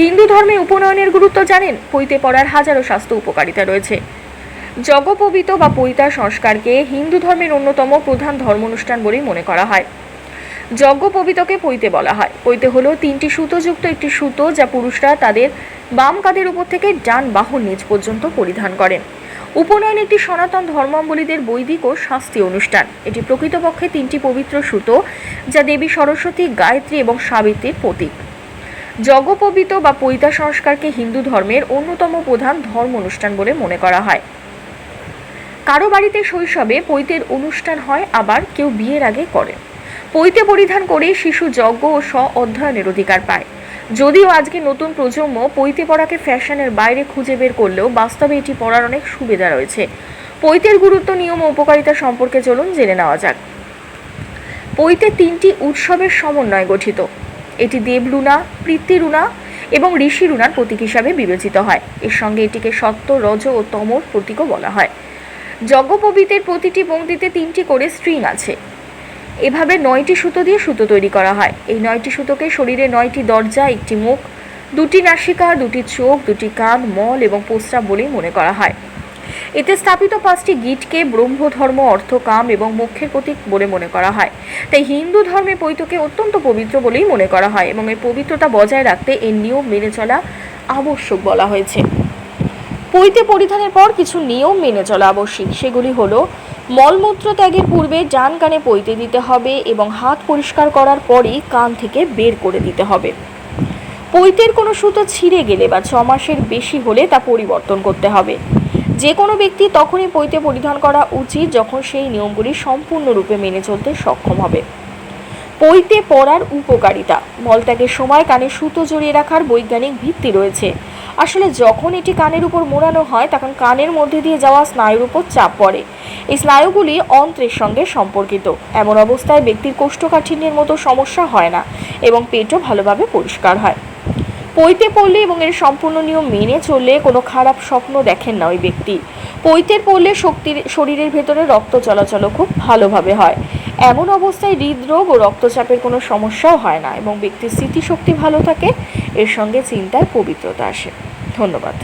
হিন্দু ধর্মে উপনয়নের গুরুত্ব জানেন পৈতে পড়ার হাজারো স্বাস্থ্য উপকারিতা রয়েছে। যজ্ঞপবিত বা পৈতা সংস্কারকে হিন্দু ধর্মের অন্যতম প্রধান ধর্ম অনুষ্ঠান বলেই মনে করা হয়। যজ্ঞপবিতকে পৈতে বলা হয়। পৈতে হলো তিনটি সুতোযুক্ত একটি সুতো যা পুরুষরা তাদের বাম কাঁধের উপর থেকে ডান বাহুর নিচ পর্যন্ত পরিধান করেন। উপনয়ন একটি সনাতন ধর্মাবলীদের বৈদিক ও শাস্তি অনুষ্ঠান। এটি প্রকৃতপক্ষে তিনটি পবিত্র সুতো যা দেবী সরস্বতী, গায়ত্রী এবং সাবিত্রীর প্রতীক। যজ্ঞপবিত বা পৈতা সংস্কারকে হিন্দু ধর্মের অন্যতম প্রধান ধর্ম অনুষ্ঠান বলে মনে করা হয়। কারও বাড়িতে শৈশবে পৈতের অনুষ্ঠান হয়, আবার কেউ বিয়ের আগে করে। পৈতে পরিধান করে শিশু যজ্ঞ ও স্ব অধ্যয়নের অধিকার পায়। যদিও আজকে নতুন প্রজন্ম পৈতে পড়াকে ফ্যাশনের বাইরে খুঁজে বের করলেও বাস্তবে এটি পড়ার অনেক সুবিধা রয়েছে। পৈতের গুরুত্ব, নিয়ম ও উপকারিতা সম্পর্কে চলুন জেনে নেওয়া যাক। পৈতে তিনটি উৎসবের সমন্বয়ে গঠিত। এটি দেবলুনা পৃথ্বীরুনা এবং ঋষি রুনার প্রতীক হিসাবে বিবেচিত হয়। এর সঙ্গে এটিকে সত্য, রজ ও তমর প্রতীকও বলা হয়। যজ্ঞপবিতের প্রতিটি পংক্তিতে তিনটি করে স্ট্রিং আছে। এভাবে নয়টি সুতো দিয়ে সুতো তৈরি করা হয়। এই নয়টি সুতোকে শরীরে নয়টি দরজা, একটি মুখ, দুটি নাসিকা, দুটি চোখ, দুটি কান, মল এবং প্রস্রাব বলেই মনে করা হয়। এতে স্থাপিত পাঁচটি গিটকে ব্রহ্মধর্ম অর্থ কাম এবং মোক্ষের প্রতীক বলে মনে করা হয়। তাই হিন্দু ধর্মে পৈতকে অত্যন্ত পবিত্র বলেই মনে করা হয় এবং এই পবিত্রতা বজায় রাখতে এর নিয়ম মেনে চলা আবশ্যক বলা হয়েছে। পৈতে পরিধানের পর কিছু নিয়ম মেনে চলা আবশ্যিক। সেগুলি হলো, মলমূত্র ত্যাগের পূর্বে ডান কানে পৈতে দিতে হবে এবং হাত পরিষ্কার করার পরই কান থেকে বের করে দিতে হবে। পৈতের কোনো সুতো ছিঁড়ে গেলে বা ছ মাসের বেশি হলে তা পরিবর্তন করতে হবে। যে কোনো ব্যক্তি তখনই পৈতে পরিধান করা উচিত যখন সেই নিয়মগুলি সম্পূর্ণরূপে মেনে চলতে সক্ষম হবে। পৈতে পড়ার উপকারিতা। মলত্যাগের সময় কানে সুতো জড়িয়ে রাখার বৈজ্ঞানিক ভিত্তি রয়েছে। আসলে যখন এটি কানের উপর মোড়ানো হয়, তখন কানের মধ্যে দিয়ে যাওয়া স্নায়ুর উপর চাপ পড়ে। এই স্নায়ুগুলি অন্ত্রের সঙ্গে সম্পর্কিত। এমন অবস্থায় ব্যক্তির কোষ্ঠকাঠিন্যের মতো সমস্যা হয় না এবং পেটও ভালোভাবে পরিষ্কার হয়। পৈতে পড়লে এবং এর সম্পূর্ণ নিয়ম মেনে চললে কোনো খারাপ স্বপ্ন দেখেন না ওই ব্যক্তি। পৈতের পড়লে শক্তির, শরীরের ভেতরে রক্ত চলাচলও খুব ভালোভাবে হয়। এমন অবস্থায় হৃদরোগ ও রক্তচাপের কোনো সমস্যাও হয় না এবং ব্যক্তির স্মৃতিশক্তি ভালো থাকে, এর সঙ্গে চিন্তার পবিত্রতা আসে। ধন্যবাদ।